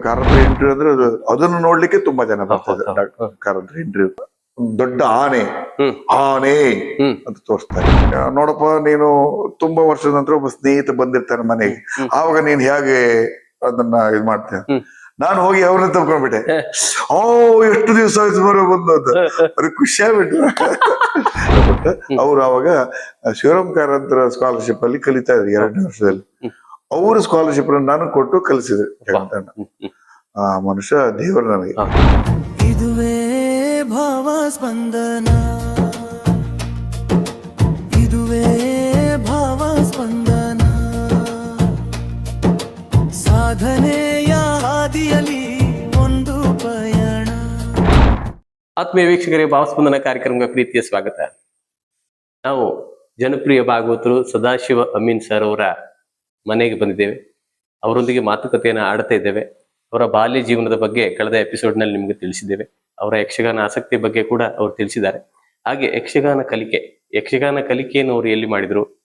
ಕಾರಂತರ ಇಂಟರ್ವ್ಯೂ ಅಂದ್ರೆ ಅದು ಅದನ್ನು ನೋಡ್ಲಿಕ್ಕೆ ತುಂಬಾ ಜನ ಬರ್ತದೆ. ಕಾರಂತರ ಇಂಟರ್ವ್ಯೂ ದೊಡ್ಡ ಆನೆ. ಆನೆ ಅಂತ ತೋರಿಸ್ತಾರೆ ನೋಡಪ್ಪ ನೀನು ತುಂಬಾ ವರ್ಷದ ನಂತರ ಒಬ್ಬ ಸ್ನೇಹಿತ ಬಂದಿರ್ತಾನೆ ಮನೆಗೆ. ಆವಾಗ ನೀನ್ ಹೇಗೆ ಅದನ್ನ ಇದ್ ಮಾಡ್ತೇನೆ. ನಾನು ಹೋಗಿ ಅವ್ರನ್ನ ತಗೊಂಡ್ಬಿಟ್ಟೆ ಓ ಎಷ್ಟು ದಿವಸ ಆಯ್ತು ಬರೋ ಬಂದು ಅಂತ. ಅವ್ರಿಗೆ ಖುಷಿ ಆಗ್ಬಿಟ್ಟು. ಬಟ್ ಅವ್ರು ಅವಾಗ ಶಿವರಾಮ್ ಕಾರಂತರ ಸ್ಕಾಲರ್ಶಿಪ್ ಅಲ್ಲಿ ಕಲಿತಾ ಇದ್ರು ಎರಡನೇ ವರ್ಷದಲ್ಲಿ. ಅವ್ರ ಸ್ಕಾಲರ್ಶಿಪ್ ನಾನು ಕೊಟ್ಟು ಕಲಿಸಿದೆ. ಆ ಮನುಷ್ಯ ದೇವರು ನನಗೆ. ಇದುವೇ ಭಾವ ಸ್ಪಂದನ. ಇದುವೇ ಭಾವ ಸ್ಪಂದನ. ಸಾಧನೆಯ ಹಾದಿಯಲ್ಲಿ ಒಂದು ಪಯಣ. ಆತ್ಮೀಯ ವೀಕ್ಷಕರಿಗೆ ಭಾವಸ್ಪಂದನ ಕಾರ್ಯಕ್ರಮಕ್ಕೆ ಪ್ರೀತಿಯ ಸ್ವಾಗತ. ನಾವು ಜನಪ್ರಿಯ ಭಾಗವತರು ಸದಾಶಿವ ಅಮೀನ್ ಸರ್ ಅವರ ಮನೆಗೆ ಬಂದಿದ್ದೇವೆ. ಅವರೊಂದಿಗೆ ಮಾತುಕತೆಯನ್ನು ಆಡ್ತಾ ಇದ್ದೇವೆ. ಅವರ ಬಾಲ್ಯ ಜೀವನದ ಬಗ್ಗೆ ಕಳೆದ ಎಪಿಸೋಡ್ನಲ್ಲಿ ನಿಮಗೆ ತಿಳಿಸಿದ್ದೇವೆ. ಅವರ ಯಕ್ಷಗಾನ ಆಸಕ್ತಿ ಬಗ್ಗೆ ಕೂಡ ಅವರು ತಿಳಿಸಿದ್ದಾರೆ. ಹಾಗೆ ಯಕ್ಷಗಾನ ಕಲಿಕೆ ಯಕ್ಷಗಾನ ಕಲಿಕೆಯನ್ನು ಅವರು ಎಲ್ಲಿ ಮಾಡಿದ್ರು?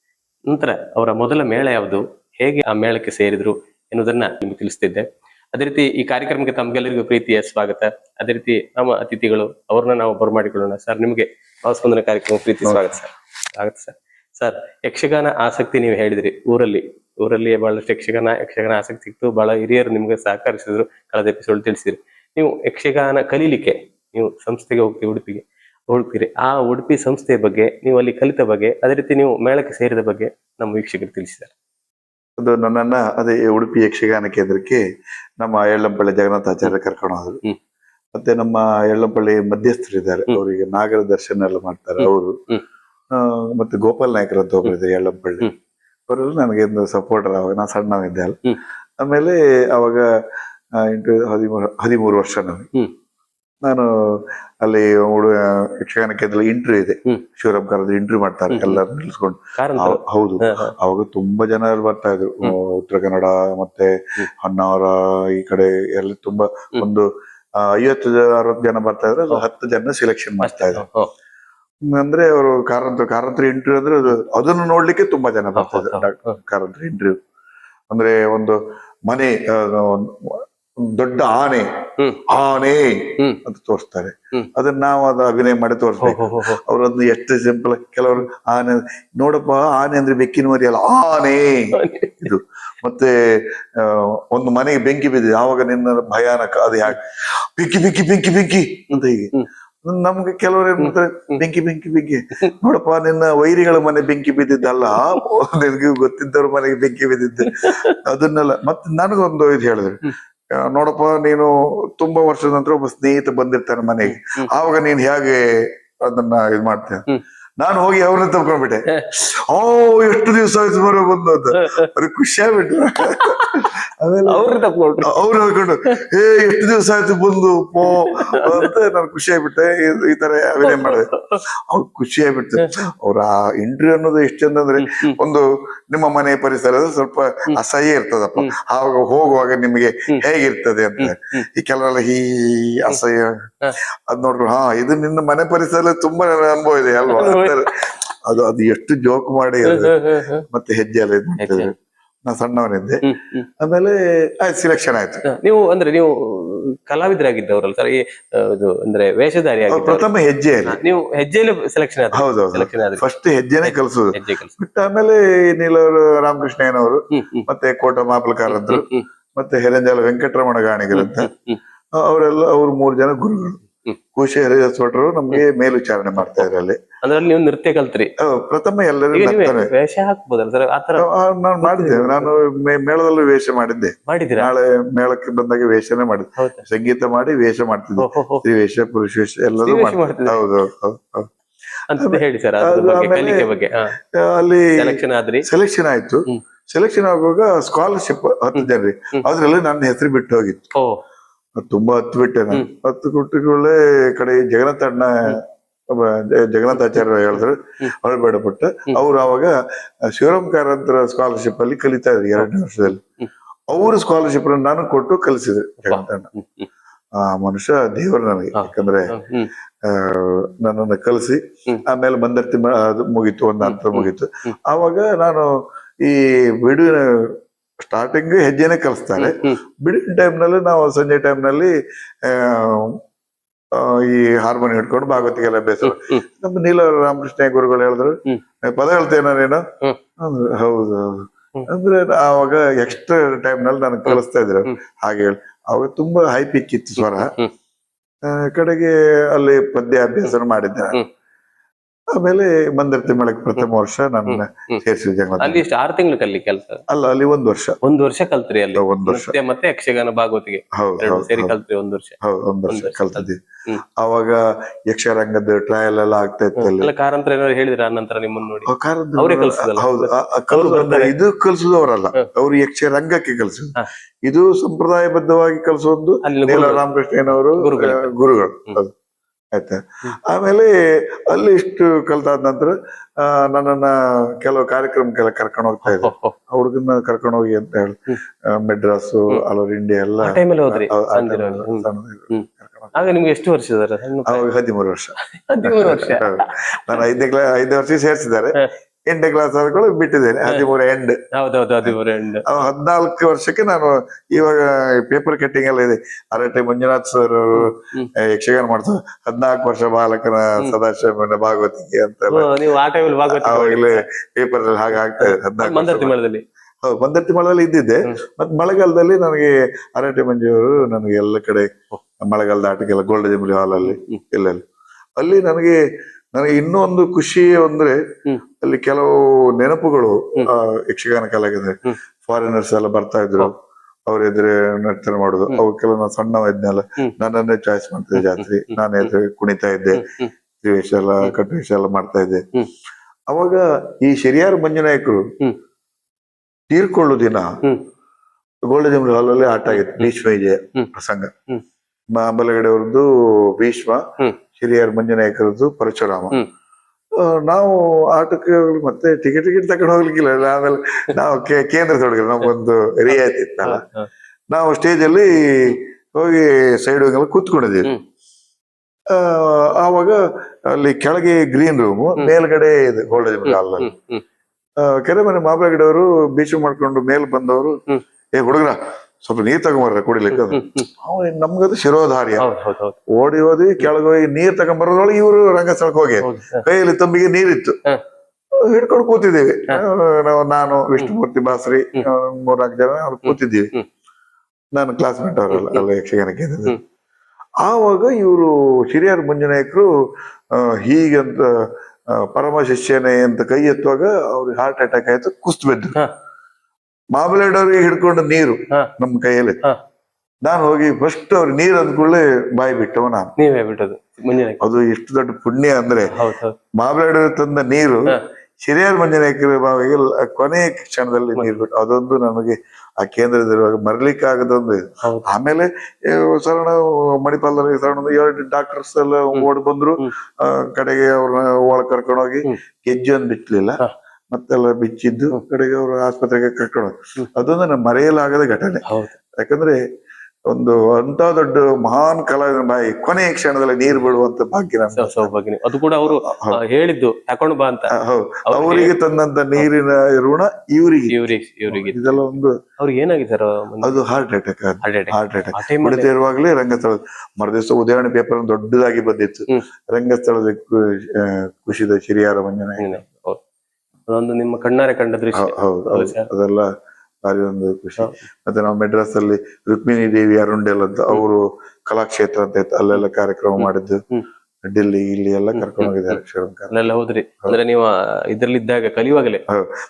ನಂತರ ಅವರ ಮೊದಲ ಮೇಳ ಯಾವುದು? ಹೇಗೆ ಆ ಮೇಳಕ್ಕೆ ಸೇರಿದ್ರು ಎನ್ನುವುದನ್ನ ನಿಮಗೆ ತಿಳಿಸ್ತಿದ್ದೆ. ಅದೇ ರೀತಿ ಈ ಕಾರ್ಯಕ್ರಮಕ್ಕೆ ತಮ್ಗೆಲ್ಲರಿಗೂ ಪ್ರೀತಿಯ ಸ್ವಾಗತ. ಅದೇ ರೀತಿ ನಮ್ಮ ಅತಿಥಿಗಳು ಅವ್ರನ್ನ ನಾವು ಬರಮಾಡಿಕೊಳ್ಳೋಣ ಸರ್ ನಿಮಗೆ ಭಾವಸ್ಪಂದನ ಕಾರ್ಯಕ್ರಮ ಪ್ರೀತಿ ಸ್ವಾಗತ ಸರ್. ಸ್ವಾಗತ ಸರ್. ಸರ್ ಯಕ್ಷಗಾನ ಆಸಕ್ತಿ ನೀವು ಹೇಳಿದ್ರಿ ಊರಲ್ಲಿ. ಊರಲ್ಲಿ ಬಹಳಷ್ಟು ಯಕ್ಷಗಾನ ಯಕ್ಷಗಾನ ಆಸಕ್ತಿ ಇತ್ತು. ಬಹಳ ಹಿರಿಯರು ನಿಮ್ಗೆ ಸಹಕರಿಸಿದ್ರು. ಕಳೆದ ಎಪಿಸೋಡ್ ತಿಳಿಸಿದ್ರಿ. ನೀವು ಯಕ್ಷಗಾನ ಕಲೀಲಿಕ್ಕೆ ನೀವು ಸಂಸ್ಥೆಗೆ ಹೋಗ್ತೀವಿ ಉಡುಪಿಗೆ. ಉಡುಪಿರಿ. ಆ ಉಡುಪಿ ಸಂಸ್ಥೆಯ ಬಗ್ಗೆ ನೀವು ಅಲ್ಲಿ ಕಲಿತ ಬಗ್ಗೆ ಅದೇ ರೀತಿ ನೀವು ಮೇಳಕ್ಕೆ ಸೇರಿದ ಬಗ್ಗೆ ನಮ್ಮ ವೀಕ್ಷಕರು ತಿಳಿಸಿದ್ದಾರೆ. ಅದು ನನ್ನನ್ನ ಅದೇ ಉಡುಪಿ ಯಕ್ಷಗಾನ ಕೇಂದ್ರಕ್ಕೆ ನಮ್ಮ ಎಳ್ಳಂಪಳ್ಳಿ ಜಗನ್ನಾಥಾಚಾರ್ಯ ಕರ್ಕೊಂಡು ಹೋದ್ರು. ಮತ್ತೆ ನಮ್ಮ ಎಳ್ಳಂಪಳ್ಳಿ ಮಧ್ಯಸ್ಥರಿದ್ದಾರೆ. ಅವರಿಗೆ ನಾಗರ ದರ್ಶನ ಎಲ್ಲ ಮಾಡ್ತಾರೆ. ಅವರು. ಮತ್ತೆ ಗೋಪಾಲ್ ನಾಯ್ಕರ್ ಅಂತ ಒಬ್ಬರಿದೆ ಎಳ್ಳಂಪಳ್ಳಿ ಹ್ಮ್. ಅವರೆಲ್ಲ ನನಗೆ ಒಂದು ಸಪೋರ್ಟರ್ ಅವಾಗ ನಾ ಸಣ್ಣವಿದ್ದೆ ಅಲ್ಲ. ಆಮೇಲೆ ಅವಾಗ ಎಂಟು ಹದಿಮೂರು ಹದಿಮೂರು ವರ್ಷ ನನಗೆ ನಾನು ಅಲ್ಲಿ ಯಕ್ಷಗಾನ ಕೇಂದ್ರದಲ್ಲಿ ಇಂಟರ್ವ್ಯೂ ಇದೆ. ಶಿವರಾಮ್ ಕಾರದ ಇಂಟರ್ವ್ಯೂ ಮಾಡ್ತಾರೆ. ಎಲ್ಲರೂ ನಿಲ್ಸ್ಕೊಂಡು ಹೌದು. ಅವಾಗ ತುಂಬಾ ಜನ ಬರ್ತಾ ಇದ್ರು ಉತ್ತರ ಕನ್ನಡ ಮತ್ತೆ. ಹೊನ್ನಾವರ ಈ ಕಡೆ ಎಲ್ಲ ತುಂಬಾ ಒಂದು ಐವತ್ತು ಅರವತ್ತು ಜನ ಬರ್ತಾ ಇದ್ರೆ. ಹತ್ತು ಜನ ಸೆಲೆಕ್ಷನ್ ಮಾಡ್ತಾ ಇದ್ರು. ಅಂದ್ರೆ ಅವರು ಕಾರಂತ ಕಾರಂತ್ರಿ ಇಂಟರ್ವ್ಯೂ ಅಂದ್ರೆ ಅದು ಅದನ್ನು ನೋಡ್ಲಿಕ್ಕೆ ತುಂಬಾ ಜನ ಬರ್ತದೆ ಕಾರಂತ್ರಿ ಇಂಟರ್ವ್ಯೂ ಅಂದ್ರೆ ಒಂದು ಮನೆ ದೊಡ್ಡ ಆನೆ ಆನೆ ಅಂತ ತೋರಿಸ್ತಾರೆ. ಅದನ್ನ ನಾವು ಅದ ಅಭಿನಯ ಮಾಡಿ ತೋರಿಸ್ಬೇಕು. ಅವ್ರು ಅದನ್ನ ಎಷ್ಟು ಸಿಂಪಲ್ ಕೆಲವರು ಆನೆ ನೋಡಪ್ಪ ಆನೆ ಅಂದ್ರೆ ಬೆಕ್ಕಿನ ಮರಿ ಅಲ್ಲ ಆನೆ. ಇದು. ಮತ್ತೆ ಒಂದು ಮನೆಗೆ ಬೆಂಕಿ ಬಿದ್ದಿದೆ. ಆವಾಗ ನಿನ್ನ ಭಯಾನಕ ಅದು ಯಾಕೆ? ಬೆಂಕಿ ಬೆಂಕಿ ಬೆಂಕಿ ಬೆಂಕಿ ಅಂತ ಹೀಗೆ. ನಮ್ಗೆ ಕೆಲವರು ಏನ್ ಮಾಡ್ತಾರೆ ಬೆಂಕಿ ಬೆಂಕಿ ಬೆಂಕಿ. ನೋಡಪ್ಪ ನಿನ್ನ ವೈರಿಗಳ ಮನೆ ಬೆಂಕಿ ಬಿದ್ದಿದ್ದಲ್ಲ? ನಿನಗೆ ಗೊತ್ತಿದ್ದವ್ರ ಮನೆಗೆ ಬೆಂಕಿ ಬಿದ್ದಿದ್ದೆ. ಅದನ್ನೆಲ್ಲ ಮತ್ತೆ ನನಗೊಂದು ಇದು ಹೇಳಿದ್ರು. ನೋಡಪ್ಪ ನೀನು ತುಂಬಾ ವರ್ಷದ ನಂತರ ಒಬ್ಬ ಸ್ನೇಹಿತ ಬಂದಿರ್ತಾನೆ ಮನೆಗೆ. ಆವಾಗ ನೀನ್ ಹೇಗೆ ಅದನ್ನ ಇದ್ ಮಾಡ್ತೇನೆ. ನಾನು ಹೋಗಿ ಅವ್ರನ್ನ ತಗೊಂಡ್ಬಿಟ್ಟೆ ಓ ಎಷ್ಟು ದಿವಸ ಆಯ್ತು ಬರೋ ಬಂದು ಅಂತ. ಅವ್ರಿಗೆ ಖುಷಿ ಆಗ್ಬಿಟ್ಟು ಆಮೇಲೆ ಅವ್ರು ಹೇಳ್ಕೊಂಡು ಏ ಎಷ್ಟು ದಿವಸ ಆಯ್ತು ಬಂದು ಪೋ ಅಂತ ನಾನು ಖುಷಿ ಆಗ್ಬಿಟ್ಟೆ. ಈ- ತರ ಅಭಿನಯ ಮಾಡಿದೆ. ಅವ್ರು ಖುಷಿ ಆಗ್ಬಿಡ್ತು. ಅವ್ರ ಆ ಇಂಟರ್ವ್ಯೂ ಅನ್ನೋದು ಎಷ್ಟು ಚಂದ ಅಂದ್ರೆ ಒಂದು ನಿಮ್ಮ ಮನೆ ಪರಿಸರ ಸ್ವಲ್ಪ ಅಸಹ್ಯ ಇರ್ತದಪ್ಪ. ಆವಾಗ ಹೋಗುವಾಗ ನಿಮಗೆ ಹೇಗಿರ್ತದೆ ಅಂತ. ಈ ಕೆಲವೆಲ್ಲ ಈ ಅಸಹ್ಯ. ಹ. ಅದ್ ನೋಡ್ರು ಹಾ ಇದು ನಿನ್ನ ಮನೆ ಪರಿಸರ ತುಂಬಾ ಅನುಭವ ಇದೆ ಅಲ್ವಾ? ಅದು ಅದು ಎಷ್ಟು ಜೋಕ್ ಮಾಡಿ ಮತ್ತೆ ಹೆಜ್ಜೆ ಎಲ್ಲ ಇದ್ ಮಾಡ್ತಿದ್ರು. ನಾ ಸಣ್ಣವನಿದ್ದೆ. ಆಮೇಲೆ ಆಯ್ತು ಸಿಲೆಕ್ಷನ್ ಆಯ್ತು. ನೀವು ಅಂದ್ರೆ ನೀವು ಕಲಾವಿದರಾಗಿದ್ದವರಲ್ಲ ಸರ್ ಈ ಇದು ಅಂದ್ರೆ ವೇಷಧಾರಿ ಪ್ರಥಮ ಹೆಜ್ಜೆಯಲ್ಲಿ. ನೀವು ಹೆಜ್ಜೆಯಲ್ಲಿ ಸೆಲೆಕ್ಷನ್ ಆಯ್ತು ಹೌದು ಸೆಲೆಕ್ಷನ್ ಫಸ್ಟ್ ಹೆಜ್ಜೆನೆ ಕಲಿಸೋದು. ಕೆಲಸ ಬಿಟ್ಟು ಆಮೇಲೆ ನೀಲವರು ರಾಮಕೃಷ್ಣಯ್ಯನವರು ಮತ್ತೆ ಕೋಟ ಮಾಪಲ್ಕಾರದ್ರು ಮತ್ತೆ ಹೆರಂಜಾಲ ವೆಂಕಟರಮಣ ಗಾಣಿಗರಂತ ಅವರೆಲ್ಲ ಅವ್ರು ಮೂರು ಜನ ಗುರುಗಳು. ಕೂಶ ಹರಿದಾಸ್ ಭಟ್ರು ನಮ್ಗೆ ಮೇಲ್ವಿಚಾರಣೆ ಮಾಡ್ತಾ ಇದ್ರು ಅಲ್ಲಿ ಅದ್ರಲ್ಲಿ ನೀವು ನೃತ್ಯ ಕಲ್ತ್ರಿ. ಪ್ರಥಮ ಎಲ್ಲರೂ ವೇಷ ಹಾಕ್ಬೋದಲ್ಲ ಸರ್? ಆತರ ನಾನು ಮಾಡಿದ್ದೆ. ನಾನು ಮೇಳದಲ್ಲೂ ವೇಷ ಮಾಡಿದ್ದೆ. ಮಾಡಿದಿರಾ ನಾಳೆ ಮೇಳಕ್ಕೆ ಬಂದಾಗ ವೇಷನೇ ಮಾಡಿದ್ದೆ. ಸಂಗೀತ ಮಾಡಿ ವೇಷ ಮಾಡ್ತಿದ್ದೆ. ಸ್ತ್ರೀ ವೇಷ ಪುರುಷ ವೇಷ ಎಲ್ಲರೂ ಮಾಡ್ತಿದ್ದೆ. ಹೌದು ಹೌದು. ಅಂತ ಹೇಳಿ ಸರ್ ಕಲಿಕೆ ಬಗ್ಗೆ. ಅಲ್ಲಿ ಸೆಲೆಕ್ಷನ್ ಆದ್ರಿ? ಸೆಲೆಕ್ಷನ್ ಆಯ್ತು. ಸೆಲೆಕ್ಷನ್ ಆಗುವಾಗ ಸ್ಕಾಲರ್ಶಿಪ್ ಹತ್ತು ಜನರಿ. ಅದ್ರಲ್ಲಿ ನನ್ನ ಹೆಸರು ಬಿಟ್ಟು ಹೋಗಿತ್ತು. ತುಂಬಾ ಹತ್ತು ಬಿಟ್ಟೆ ನಾನು. ಹತ್ತು ಕೊಟ್ಟಿಗಳೇ ಕಡೆ ಜಗನ್ನಾಥ ಅಣ್ಣ ಜಗನ್ನಾಥಾಚಾರ್ಯ ಹೇಳಿದ್ರು. ಅವಳು ಹೊರಬೇಡ ಪಟ್ಟ ಹ್ಮ್. ಅವ್ರು ಅವಾಗ ಶಿವರಾಮ್ ಕಾರಂತರ ಸ್ಕಾಲರ್ಶಿಪ್ ಅಲ್ಲಿ ಕಲಿತಾ ಇದ್ರು ಎರಡನೇ ವರ್ಷದಲ್ಲಿ. ಅವರು ಸ್ಕಾಲರ್ಶಿಪ್ ನಾನು ಕೊಟ್ಟು ಕಲಿಸಿದ್ರು ಆ ಮನುಷ್ಯ ದೇವರು ನನಗೆ. ಯಾಕಂದ್ರೆ ನನ್ನನ್ನು ಕಲಿಸಿ ಆಮೇಲೆ ಮಂದರ್ತಿ ಮುಗೀತು ಒಂದು ಹಂತ ಮುಗೀತು. ಆವಾಗ ನಾನು ಈ ಬಿಡುವಿನ ಸ್ಟಾರ್ಟಿಂಗ್ ಹೆಜ್ಜೆನೆ ಕಲಿಸ್ತಾರೆ. ಬಿಡುವಿನ ಟೈಮ್ನಲ್ಲಿ ನಾವು ಸಂಜೆ ಟೈಮ್ನಲ್ಲಿ ಈ ಹಾರ್ಮೋನ್ ಹಿಡ್ಕೊಂಡು ಭಾಗವತಿಗೆಲ್ಲ ಹ್ಮ್. ನಮ್ಮ ನೀಲ ರಾಮಕೃಷ್ಣ ಗುರುಗಳು ಹೇಳಿದ್ರು. ಪದ ಹೇಳ್ತೇನ ನೀನು? ಹೌದು ಹೌದು. ಅಂದ್ರೆ ಅವಾಗ ಎಕ್ಸ್ಟ್ರಾ ಟೈಮ್ನಲ್ಲಿ ನನಗೆ ಕಲಿಸ್ತಾ ಇದ್ರು. ಹಾಗೆ ಹೇಳಿ. ಅವಾಗ ತುಂಬಾ ಹೈ ಪಿಚ್ ಇತ್ತು ಸ್ವರ. ಆ, ಕಡೆಗೆ ಅಲ್ಲಿ ಪದ್ಯ ಅಭ್ಯಾಸ ಮಾಡಿದ್ದೆ. ಆಮೇಲೆ ಮಂದಿರ ತಿಮ್ಮಳಕ್ಕೆ ಪ್ರಥಮ ವರ್ಷ ನನ್ನ. ಸೇರಿಸಿದ ಜಂಗಲ ಅಲ್ಲಿ ಎಷ್ಟು ಆರು ತಿಂಗಳು ಕಲಿ ಕೆಲಸ? ಅಲ್ಲ ಅಲ್ಲಿ ಒಂದ್ ವರ್ಷ. ಒಂದ್ ವರ್ಷ ಕಲ್ತ್ರಿ ಅಲ್ಲಿ. ಒಂದ್ ವರ್ಷ. ಮತ್ತೆ ಯಕ್ಷಗಾನ ಭಾಗವತಿಗೆ. ಸೇರಿ ಕಲ್ತ್ರಿ ಒಂದ್ ವರ್ಷ. ಹೌದು ಒಂದ್ ವರ್ಷ ಕಲ್ತಿದ್ವಿ. ಅವಾಗ ಯಕ್ಷರಂಗದ ಟ್ರಯಲ್ ಎಲ್ಲ ಆಗ್ತಾ ಇತ್ತು ಕಾರಂತರ ಏನಾದ್ರು ಹೇಳಿದ್ರ ಆ ನಂತರ ನಿಮ್ಮನ್ನ ನೋಡಿ? ಅವರೇ ಕಲ್ಸಿದಲ್ಲ? ಹೌದು ಕಲ್ಲು. ಇದು ಕಲ್ಸಿದವರಲ್ಲ. ಅವರು ಯಕ್ಷರಂಗಕ್ಕೆ ಕಲ್ಸುದು ಹ. ಇದು ಸಂಪ್ರದಾಯಬದ್ಧವಾಗಿ ಕಲಿಸೋದು ರಾಮಕೃಷ್ಣ ಗುರುಗಳು. ಆಯ್ತಾ? ಆಮೇಲೆ ಅಲ್ಲಿ ಇಷ್ಟು ಕಲ್ತಾದ ನಂತರ ನನ್ನನ್ನ ಕೆಲವು ಕಾರ್ಯಕ್ರಮಕ್ಕೆಲ್ಲ ಕರ್ಕೊಂಡು ಹೋಗ್ತಾ ಇದ್ರು. ಹುಡುಗನ್ನ ಕರ್ಕೊಂಡು ಹೋಗಿ ಅಂತ ಹೇಳಿ. ಮೆಡ್ರಾಸ್. ಆಲ್ ಓವರ್ ಇಂಡಿಯಾ ಎಲ್ಲ ಆಗ ನಿಮ್ಗೆ ಎಷ್ಟು ವರ್ಷ ಇದಾರೆ? ಅವಾಗ ಹದಿಮೂರು ವರ್ಷ. ಹದಿಮೂರು ವರ್ಷ. ನಾನು ಐದನೇ ಕ್ಲಾಸ್ ಐದನೇ ವರ್ಷ ಸೇರಿಸಿದ್ದಾರೆ. ಎಂಟನೇ ಕ್ಲಾಸ್ ಆದ್ಕೊಳ್ಳಿ ಬಿಟ್ಟಿದ್ದೇನೆ ಹದಿಮೂರು ಎಂಡ್ ಹೌದೌದು ಹದಿಮೂರು ಎಂಡ್ ಹದ್ನಾಲ್ಕು ವರ್ಷಕ್ಕೆ ನಾನು ಇವಾಗ ಪೇಪರ್ ಕಟ್ಟಿಂಗ್ ಎಲ್ಲ ಇದೆ. ಅರಟೆ ಮಂಜುನಾಥ್ ಸರ್ ಅವರು ಯಕ್ಷಗಾನ ಮಾಡ್ತಾರೆ. ಹದಿನಾಲ್ಕು ವರ್ಷ ಬಾಲಕನ ಸದಾಶಿವನ ಭಾಗವತಿ ಅಂತ ಆವಾಗಲೇ ಅವಾಗಲೇ ಪೇಪರ್ ಅಲ್ಲಿ ಹಾಗೆ ಆಗ್ತಾ ಇದೆ ಹದ್ನಾಲ್ಕು ಮಂದರ್ತಿ ಮೇಳದಲ್ಲಿ ಹೌದು ಬಂದರ್ತಿ ಮಳದಲ್ಲಿ ಇದ್ದಿದ್ದೆ. ಮತ್ತೆ ಮತ್ ಮಳೆಗಾಲದಲ್ಲಿ ನನಗೆ ಅರಟೆ ಮಂಜುವರು ನನಗೆ ಎಲ್ಲ ಕಡೆ ಮಳೆಗಾಲದ ಆಟಕ್ಕೆಲ್ಲ ಗೋಲ್ಡ್ ಜಂಬಲಿ ಹಾಲ್ ಅಲ್ಲಿ ಎಲ್ಲ ಅಲ್ಲಿ ನನಗೆ ನನಗೆ ಇನ್ನೂ ಒಂದು ಖುಷಿ ಅಂದ್ರೆ ಅಲ್ಲಿ ಕೆಲವು ನೆನಪುಗಳು. ಯಕ್ಷಗಾನ ಹ್ಮ್. ಫಾರಿನರ್ಸ್ ಎಲ್ಲ ಬರ್ತಾ ಇದ್ರು. ಅವ್ರ ಎದುರು ನರ್ತನ ಮಾಡೋದು. ಅವಕ್ಕೆಲ್ಲ ಅವು ಕೆಲವು ನಾನು ಸಣ್ಣ ಇದ್ನೆಲ್ಲ. ನನ್ನನ್ನೇ ಚಾಯ್ಸ್ ಮಾಡ್ತಿದ್ದೆ ಜಾತ್ರೆ. ನಾನು ಎದುರು ಕುಣಿತಾ ಇದ್ದೆ. ವೇಷ ಎಲ್ಲ ಕಟ್ಟುವೇಷ ಎಲ್ಲ ಮಾಡ್ತಾ ಇದ್ದೆ. ಅವಾಗ ಈ ಶರಿಯಾರ ಮಂಜುನಾಯಕರು ತೀರ್ಕೊಳ್ಳು ದಿನ. ಗೋಲ್ಡ್ ಜಿಮ್ ಹಾಲ್ ಅಲ್ಲಿ ಆಟ ಆಗಿತ್ತು. ಭೀಷ್ಮ ವಿಜಯ ಪ್ರಸಂಗ. ಅಂಬಲಗಡೆ ಅವ್ರದ್ದು ಭೀಷ್ಮ. ಹಿರಿಯರ್ ಮಂಜನಾಯಕರದ್ದು ಪರಶುರಾಮ. ನಾವು ಆಟಕ್ಕೆ ಹೋಗ್ಲಿ ಮತ್ತೆ ಟಿಕೆಟ್ ಟಿಕೆಟ್ ತಗೊಂಡು ಹೋಗ್ಲಿಕ್ಕಿಲ್ಲ. ಆಮೇಲೆ ನಾವು ಕೇಂದ್ರ ತೊಡಗಿಲ್ಲ ನಮ್ಗೊಂದು ರಿಯಾಯಿತಿ ಇತ್ತಲ್ಲ. ನಾವು ಸ್ಟೇಜ್ ಅಲ್ಲಿ ಹೋಗಿ ಸೈಡ್ ಹೋಗಿ ಕೂತ್ಕೊಂಡಿದ್ದೀವಿ ಆವಾಗ ಅಲ್ಲಿ ಕೆಳಗೆ ಗ್ರೀನ್ ರೂಮ್ ಮೇಲ್ಗಡೆ ಇದೆ ಗೋಲ್ಡ್ ಜಂಬಲಿ ಹಾಲ್ ಹ್ಮ್, ಹ್ಮ್. ಕೆರೆ ಮನೆ ಮಾಬಲಗಡೆಯವರು ಬೀಚ್ ಮಾಡ್ಕೊಂಡು ಮೇಲ್ ಬಂದವರು ಏ ಹುಡುಗರ ಸ್ವಲ್ಪ ನೀರ್ ತಗೊಂಬರ್ರ ಕುಡಿಲಿಕ್ಕೆ ಅದು. ಅವ ನಮ್ಗದು ಶಿರೋಧಾರಿ ಓಡಿ ಹೋದಿ ಕೆಳಗೋಗಿ ಹೋಗಿ ನೀರ್ ತಗೊಂಬರೋದ್ರೊಳಗೆ ಇವರು ರಂಗಸ್ಥಳಕ್ಕೆ ಹೋಗಿ. ಕೈಯಲ್ಲಿ ತಂಬಿಗೆ ನೀರಿತ್ತು. ಹಿಡ್ಕೊಂಡು ಕೂತಿದ್ದೀವಿ. ನಾವು ನಾನು ವಿಷ್ಣುಮೂರ್ತಿ ಬಾಸ್ರಿ ಮೂರ್ನಾಲ್ಕು ಜನ ಅವ್ರು ಕೂತಿದ್ದೀವಿ. ನಾನು ಕ್ಲಾಸ್ಮೇಟ್ ಅವರಲ್ಲ ಅಲ್ಲ ಯಕ್ಷಗಾನ ಕೇಂದ್ರದಲ್ಲಿ. ಆವಾಗ ಇವರು ಹಿರಿಯರ್ ಮಂಜುನಾಯಕರು ಹೀಗಂತ ಪರಮ ಶಿಷ್ಯನೇ ಅಂತ ಕೈ ಎತ್ತುವಾಗ ಅವ್ರಿಗೆ ಹಾರ್ಟ್ ಅಟ್ಯಾಕ್ ಆಯ್ತು ಕುಸ್ತು ಬಿದ್ರು ಹ. ಮಾಮಲೆಡವ್ರಿಗೆ ಹಿಡ್ಕೊಂಡು ನೀರು. ನಮ್ಮ ಕೈಯಲ್ಲಿ. ನಾನು ಹೋಗಿ ಫಸ್ಟ್ ಅವ್ರು ನೀರ್ ಅಂದ್ಕೊಳ್ಳಿ ಬಾಯಿ ಬಿಟ್ಟವ ನಾನು ನೀವೇ ಬಿಟ್ಟದು ಅದು ಎಷ್ಟು ದೊಡ್ಡ ಪುಣ್ಯ ಅಂದ್ರೆ ಮಾಮಲೆಡವ್ರು ತಂದ ನೀರು ಹಿರಿಯರ್ ಮಂಜನೇಕರ ಬಾವಿಗೆ ಕೊನೆಯ ಕ್ಷಣದಲ್ಲಿ ನೀರು ಬಿಟ್ಟು ಅದೊಂದು ನಮಗೆ ಆ ಕೇಂದ್ರದಲ್ಲಿರುವಾಗ ಮರಲಿಕ್ಕೆ ಆಗದೊಂದು ಆಮೇಲೆ ಸರಣ ಶರಣ ಶರಣ ಎರಡು ಡಾಕ್ಟರ್ಸ್ ಎಲ್ಲ ಓಡ್ ಬಂದ್ರು ಕಡೆಗೆ ಅವ್ರನ್ನ ಒಳ ಕರ್ಕೊಂಡೋಗಿ. ಗೆಜ್ಜೆ ಒಂದು ಬಿಚ್ಚಲಿಲ್ಲ ಹ. ಮತ್ತೆಲ್ಲ ಬಿಚ್ಚಿದ್ದು ಕಡೆಗೆ ಅವರು ಆಸ್ಪತ್ರೆಗೆ ಕರ್ಕೊಂಡು. ಅದೊಂದು ನನ್ನ ಮರೆಯಲಾಗದ ಘಟನೆ. ಯಾಕಂದ್ರೆ ಒಂದು ಅಂತ ದೊಡ್ಡ ಮಹಾನ್ ಕಲಾವಿದ ಬಾಯಿ ಕೊನೆಯ ಕ್ಷಣದಲ್ಲಿ ನೀರು ಬಿಡುವಂತ ಭಾಗ್ಯ ಸೌಭಾಗ್ಯ. ಅದು ಕೂಡ ಅವರು ಹೇಳಿದ್ದು ತಕೊಂಡು ಬಾ ಅಂತ. ಅವರಿಗೆ ತಂದಂತ ನೀರಿನ ಋಣ ಇವರಿಗೆ. ಇವರಿಗೆ ಇದೆಲ್ಲ ಒಂದು ಅವ್ರಿಗೆ ಏನಾಗಿದೆ ಸರ್ ಅದು ಹಾರ್ಟ್ ಅಟ್ಯಾಕ್ ಹಾರ್ಟ್ ಅಟ್ಯಾಕ್ ಆ ಇರುವಾಗಲೇ ರಂಗಸ್ಥಳ ಮರುದಿವಸ ಉದಾಹರಣೆ ಪೇಪರ್ ದೊಡ್ಡದಾಗಿ ಬಂದಿತ್ತು. ರಂಗಸ್ಥಳದ ಖುಷಿದ ಶಿರಿಯಾರ ಮಂಜನ. ಅದೊಂದು ನಿಮ್ಮ ಕಣ್ಣಾರೆ ಕಂಡ ದೃಶ್ಯ ಹೌದು ಹೌದು ಹೌದು. ಅದೆಲ್ಲ ಭಾರಿ ಒಂದು ಖುಷಿ. ಮತ್ತೆ ನಾವು ಮೆಡ್ರಾಸ್ ಅಲ್ಲಿ ರುಕ್ಮಿಣಿ ದೇವಿ ಅರುಂಡೆಲ್ ಅಂತ ಅವರು ಕಲಾಕ್ಷೇತ್ರ ಅಂತ ಇತ್ತು ಅಲ್ಲೆಲ್ಲ ಕಾರ್ಯಕ್ರಮ ಮಾಡಿದ್ದು. ಡೆಲ್ಲಿ ಇಲ್ಲಿ ಎಲ್ಲ ಕರ್ಕೊಂಡು ಹೋಗಿದ್ದಾರೆ ಶ್ರೀಲಂಕಾ. ಅಲ್ಲೆಲ್ಲ ಹೋದ್ರಿ? ಅಂದ್ರೆ ನೀವು ಇದ್ರಲ್ಲಿ ಇದ್ದಾಗ ಕಲಿಯುವಾಗಲೇ.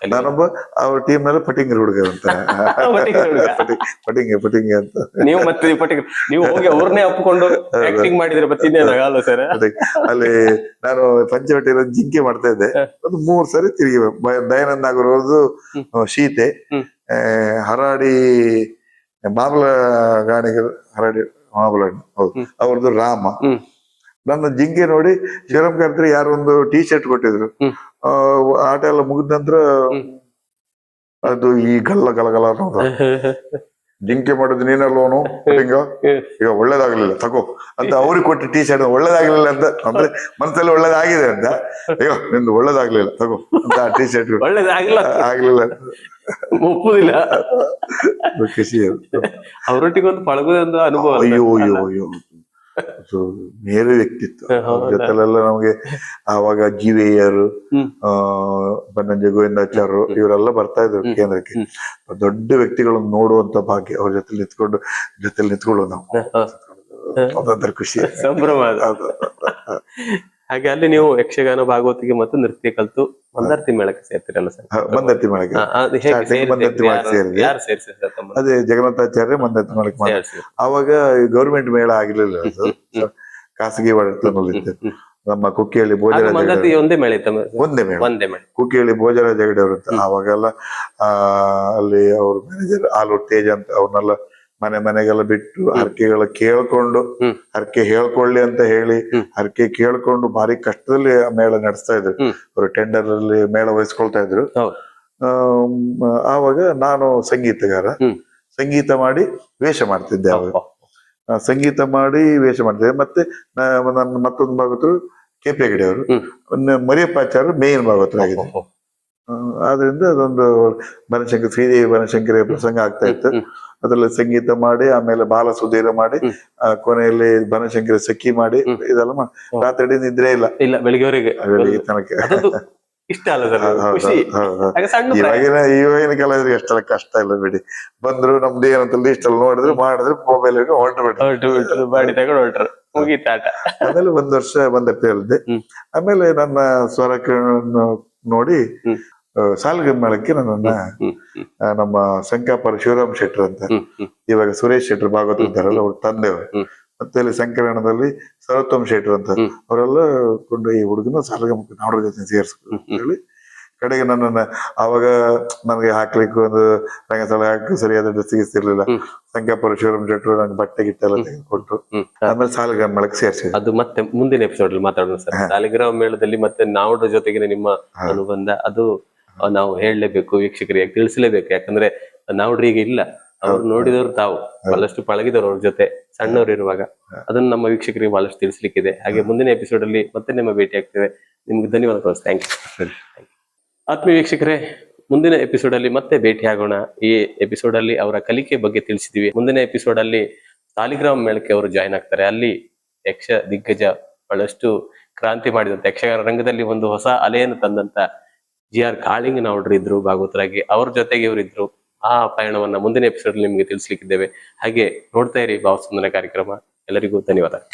ನಾನೊಬ್ಬ ಅವ್ರ ಟೀಮ್ ಮೇಲೆ ಪಟಿಂಗ್ ಹುಡುಗ ಅಂತ. ಪಟಿಂಗ್ ಪಟಿಂಗ್ ಪಟಿ- ಪಟಿಂಗೆ ಪಟಿಂಗೆ ಅಂತ. ನೀವು ಮತ್ತೆ ಪಟಿಂಗ್ ನೀವು ಹೋಗಿ ಅವ್ರನ್ನೇ ಅಪ್ಪಿಕೊಂಡು ಆಕ್ಟಿಂಗ್ ಮಾಡಿದ್ರೆ ಮತ್ತೆ ಇನ್ನೇನಾಗಲ್ಲ ಸರ್? ಅಲ್ಲಿ ನಾನು ಪಂಚವಟಿಯಲ್ಲಿ ಜಿಂಕೆ ಮಾಡ್ತಾ ಇದ್ದೆ. ಒಂದು ಮೂರ್ ಸರಿ ತಿರುಗಿ ದಯಾನಂದ್ ಆಗಿರೋದು ಶೀತೆ. ಹರಾಡಿ ಮಾಮಲ ಗಾಣಿಗರು ಹರಾಡಿ ಮಾಮಲ ಹೌದು. ಅವ್ರದ್ದು ರಾಮ. ನನ್ನ ಜಿಂಕೆ ನೋಡಿ ಶಿವರಾಮ್ ಕರ್ತ್ರಿ ಯಾರೋ ಒಂದು ಟೀ ಶರ್ಟ್ ಕೊಟ್ಟಿದ್ರು ಆಟ ಎಲ್ಲ ಮುಗಿದ ನಂತರ ಅದು ಈ ಗಲ್ಲ ಗಲ ಗಲ ಅನ್ನೋದು. ಜಿಂಕೆ ಮಾಡೋದು ನೀನಲ್ಲೋನು ಹಿಂಗ ಈಗ ಒಳ್ಳೇದಾಗ್ಲಿಲ್ಲ ತಗೋ. ಅಂತ ಅವ್ರಿಗೆ ಕೊಟ್ಟ ಟೀ ಶರ್ಟ್ ಒಳ್ಳೇದಾಗ್ಲಿಲ್ಲ ಅಂತ. ಅಂದ್ರೆ ಮನಸ್ಸಲ್ಲಿ ಒಳ್ಳೇದಾಗಿದೆ ಅಂತ. ಅಯ್ಯೋ ನಿಂದು ಒಳ್ಳೇದಾಗ್ಲಿಲ್ಲ ತಗೋ. ಅಂತ ಟೀ ಶರ್ಟ್ ಆಗ್ಲಿಲ್ಲ. ಒಪ್ಪುದಿಲ್ಲ. ಖುಷಿ ಅದು. ಅವರೊಟ್ಟಿಗೆ ಒಂದು ಪಳಗುದ ಅನುಭವ? ಅಯ್ಯೋ ಅಯ್ಯೋ ಅಯ್ಯೋ. ಅದು ಮೇರು ವ್ಯಕ್ತಿತ್ವ. ಜೊತೆಲೆಲ್ಲ ನಮಗೆ ಆವಾಗ ಜಿ ವೇಯರ್ ಆ ಬನ್ನಂಜೆ ಗೋವಿಂದಾಚಾರ್ಯರು ಇವರೆಲ್ಲ ಬರ್ತಾ ಇದ್ರು ಕೇಂದ್ರಕ್ಕೆ. ದೊಡ್ಡ ವ್ಯಕ್ತಿಗಳನ್ನು ನೋಡುವಂತ ಭಾಗ್ಯ ಅವ್ರ ಜೊತೆ ನಿಂತ್ಕೊಂಡು ಜೊತೆಲಿ ನಿಂತ್ಕೊಳ್ಳೋದು ನಾವು. ಅದೊಂದ್ರ ಅದೊಂಥರ ಖುಷಿ. ಸಂಭ್ರಮ. ಹಾಗೆ ಅಲ್ಲಿ ನೀವು ಯಕ್ಷಗಾನ ಭಾಗವತಿಗೆ ಮತ್ತು ನೃತ್ಯ ಕಲ್ತು ಮಂದರ್ತಿ ಮೇಳಕ್ಕೆ ಸೇರ್ತಿರಲ್ಲ ಸರ್? ಬಂದರ್ತಿ ಮೇಳಕ್ಕೆ? ಯಾರು-? ಅದೇ ಜಗನ್ನಾಥಾಚಾರ್ಯ ಮಂದರ್ತಿ ಮೇಳಕ್ಕೆ ಅವಾಗ ಗೌರ್ಮೆಂಟ್ ಮೇಳ ಆಗಿರ್ಲಿಲ್ಲ ಖಾಸಗಿ ಒಡೆತನದಲ್ಲಿತ್ತು. ನಮ್ಮ ಕುಕ್ಕಿಹಳ್ಳಿ ಆಗ ಭೋಜರಾಜ ಒಂದೇ ಮೇಳ ಒಂದೇ ಮೇಳ. ಒಂದೇ ಮೇಳ. ಕುಕ್ಕಿಹಳ್ಳಿ ಭೋಜರಾಜ ಅವರು ಅಂತ ಅವಾಗೆಲ್ಲ ಆ ಅಲ್ಲಿ ಅವ್ರ ಮ್ಯಾನೇಜರ್ ಆಲೂರ್ ತೇಜ್ ಅಂತ ಅವ್ರನ್ನೆಲ್ಲ ಮನೆ ಮನೆಗೆಲ್ಲ ಬಿಟ್ಟು ಹರಕೆಗಳ ಕೇಳ್ಕೊಂಡು. ಹರಕೆ ಹೇಳ್ಕೊಳ್ಳಿ ಅಂತ ಹೇಳಿ. ಹರಕೆ ಕೇಳ್ಕೊಂಡು ಭಾರಿ ಕಷ್ಟದಲ್ಲಿ ಆ ಮೇಳ ನಡೆಸ್ತಾ ಇದ್ರು. ಅವರು ಟೆಂಡರ್ ಅಲ್ಲಿ ಮೇಳ ವಹಿಸ್ಕೊಳ್ತಾ ಇದ್ರು. ಆವಾಗ ನಾನು ಸಂಗೀತಗಾರ. ಸಂಗೀತ ಮಾಡಿ ವೇಷ ಮಾಡ್ತಿದ್ದೆ ಅವಾಗ ಸಂಗೀತ ಮಾಡಿ ವೇಷ ಮಾಡ್ತಿದ್ದೆ. ಮತ್ತೆ ನನ್ನ ಮತ್ತೊಂದು ಭಾಗತರು ಕೆ ಪಿ ಹೆಗಡೆ ಅವರು. ಮರಿಯಪ್ಪಾಚಾರ್ಯ ಮೇನ್ ಭಾಗವತರಾಗಿದೆ ಓ, ಓ, ಆ, ಆದ್ರಿಂದ ಅದೊಂದು ಬನಶಂಕರಿ ಶ್ರೀದೇವಿ ಬನಶಂಕರಿ ಪ್ರಸಂಗ ಆಗ್ತಾ ಇತ್ತು. ಅದರಲ್ಲಿ ಸಂಗೀತ ಮಾಡಿ ಆಮೇಲೆ ಬಾಲ ಸುಧೀರ ಮಾಡಿ ಕೊನೆಯಲ್ಲಿ ಬನಶಂಕರಿ ಸಖಿ ಮಾಡಿ. ಇದೆಲ್ಲ. ರಾತ್ರಿ ನಿದ್ರೆ ಇಲ್ಲ. ಇಲ್ಲ ಬೆಳಿಗ್ಗೆವರೆಗೆ. ಬೆಳಿಗ್ಗೆ ತನಕ. ಇಷ್ಟ ಅಲ್ಲ. ಇವಾಗಿನ ಇವಾಗಿನ ಕಾಲದಲ್ಲಿ ಅಷ್ಟೆಲ್ಲ ಕಷ್ಟ ಇಲ್ಲ ಬಿಡಿ. ಬಂದ್ರು ನಮ್ದು ಏನಂತ ಲಿಸ್ಟ್ ಅಲ್ಲಿ ನೋಡಿದ್ರು ಮಾಡಿದ್ರು ಮೊಬೈಲ್ ಹೊರಟು ಬಿಟ್ಟು ಹೊರಟು ಬಿಟ್ರು ಬಾಡಿ ತಗೊಂಡು ಹೊರಟ್ರು. ಮುಗೀತಾಟ ಆಮೇಲೆ ಒಂದ್ ವರ್ಷ ಬಂದ ಅಲ್ದೆ ಆಮೇಲೆ ನನ್ನ ಸ್ವರಕ್ಕೆ ನೋಡಿ ಹ್ಮ್. ಸಾಲ್ಗನ್ ಮೇಳಕ್ಕೆ ನನ್ನನ್ನ ನಮ್ಮ ಶಂಕಾಪುರ ಶಿವರಾಮ್ ಶೆಟ್ಟರ್ ಅಂತ ಇವಾಗ ಸುರೇಶ್ ಶೆಟ್ಟರ್ ಭಾಗವತ್ ಇದ್ದಾರಲ್ಲ ಅವ್ರ ತಂದೆಯವರು ಹ್ಮ್. ಮತ್ತೆ ಅಲ್ಲಿ ಸಂಕಿರಣದಲ್ಲಿ ಸರ್ವೋತ್ತಮ್ ಶೆಟ್ಟರ್ ಅಂತ. ಅವರೆಲ್ಲ ಕೊಂಡು ಈ ಹುಡುಗನ ಸಾಲಗಮಕ್ಕೆ ನಾಡೋರ ಜೊತೆ ಸೇರಿಸ್ಕೊಂಡು ಅಂತ ಹೇಳಿ ಕಡೆಗೆ ನನ್ನನ್ನ ಅವಾಗ ನನಗೆ ಹಾಕ್ಲಿಕ್ಕೆ ಒಂದು ರಂಗಸ್ಥಳ ಹಾಕಿ ಸರಿಯಾದ ಡ್ರೆಸ್ ಸಿಗಿಸ್ತಿರ್ಲಿಲ್ಲ. ಸಂಕೇಪುರ ಶಿವರಾಮ್ ಶೆಟ್ಟರು ನಂಗೆ ಬಟ್ಟೆ ಗಿಟ್ಟೆ ಎಲ್ಲ ತೆಗೆದುಕೊಟ್ಟು ಆಮೇಲೆ ಸಾಲಗಮ ಮೇಳಕ್ಕೆ ಸೇರಿಸಿದ್ರು ಅದು ಮತ್ತೆ ಮುಂದಿನ ಎಪಿಸೋಡ್ ಅಲ್ಲಿ ಮಾತಾಡೋಣ ಸರ್. ಸಾಲಿಗ್ರಾಮ ಮೇಳದಲ್ಲಿ ಮತ್ತೆ ನಾವುಡ್ರ ಜೊತೆಗಿನ ನಿಮ್ಮ ಅನುಬಂಧ ಅದು ನಾವು ಹೇಳಲೇಬೇಕು ವೀಕ್ಷಕರಿಗೆ ತಿಳಿಸಲೇಬೇಕು? ಯಾಕಂದ್ರೆ ನಾವುಡ್ರು ಈಗ ಇಲ್ಲ. ಅವ್ರು ನೋಡಿದವರು ತಾವು. ಬಹಳಷ್ಟು ಪಳಗಿದವರು ಅವ್ರ ಜೊತೆ. ಸಣ್ಣವ್ರು ಇರುವಾಗ. ಅದನ್ನ ನಮ್ಮ ವೀಕ್ಷಕರಿಗೆ ಬಹಳಷ್ಟು ತಿಳಿಸ್ಲಿಕ್ಕಿದೆ. ಹಾಗೆ ಮುಂದಿನ ಎಪಿಸೋಡ್ ಅಲ್ಲಿ ಮತ್ತೆ ನಿಮ್ಮ ಭೇಟಿ ಆಗ್ತೇವೆ. ನಿಮ್ಗೆ ಧನ್ಯವಾದಗಳು ಥ್ಯಾಂಕ್ ಯು. ಆತ್ಮೀಯ ವೀಕ್ಷಕರೇ ಮುಂದಿನ ಎಪಿಸೋಡ್ ಅಲ್ಲಿ ಮತ್ತೆ ಭೇಟಿ ಆಗೋಣ. ಈ ಎಪಿಸೋಡ್ ಅಲ್ಲಿ ಅವರ ಕಲಿಕೆ ಬಗ್ಗೆ ತಿಳಿಸಿದೀವಿ ಮುಂದಿನ ಎಪಿಸೋಡ್ ಅಲ್ಲಿ ಸಾಲಿಗ್ರಾಮ್ ಮೇಳಕ್ಕೆ ಅವರು ಜಾಯ್ನ್ ಆಗ್ತಾರೆ. ಅಲ್ಲಿ ಯಕ್ಷ ದಿಗ್ಗಜ ಬಹಳಷ್ಟು ಕ್ರಾಂತಿ ಮಾಡಿದಂತ. ಯಕ್ಷಗಾನ ರಂಗದಲ್ಲಿ ಒಂದು ಹೊಸ ಅಲೆಯನ್ನು ತಂದಂತ ಜಿ ಆರ್ ಕಾಳಿಂಗ್ ನಾವುಡ್ರು ಇದ್ರು, ಭಾಗವತರಾಗಿ ಅವ್ರ ಜೊತೆಗೆ ಇವರಿದ್ರು ಆ ಪಯಣವನ್ನ ಮುಂದಿನ ಎಪಿಸೋಡ್ ನಿಮ್ಗೆ ತಿಳಿಸ್ಲಿಕ್ಕಿದ್ದೇವೆ. ಹಾಗೆ ನೋಡ್ತಾ ಇರಿ ಭಾವಸ್ಪಂದನ ಕಾರ್ಯಕ್ರಮ. ಎಲ್ಲರಿಗೂ ಧನ್ಯವಾದ.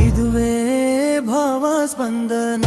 ಇದುವೇ ಭಾವ ಸ್ಪಂದನ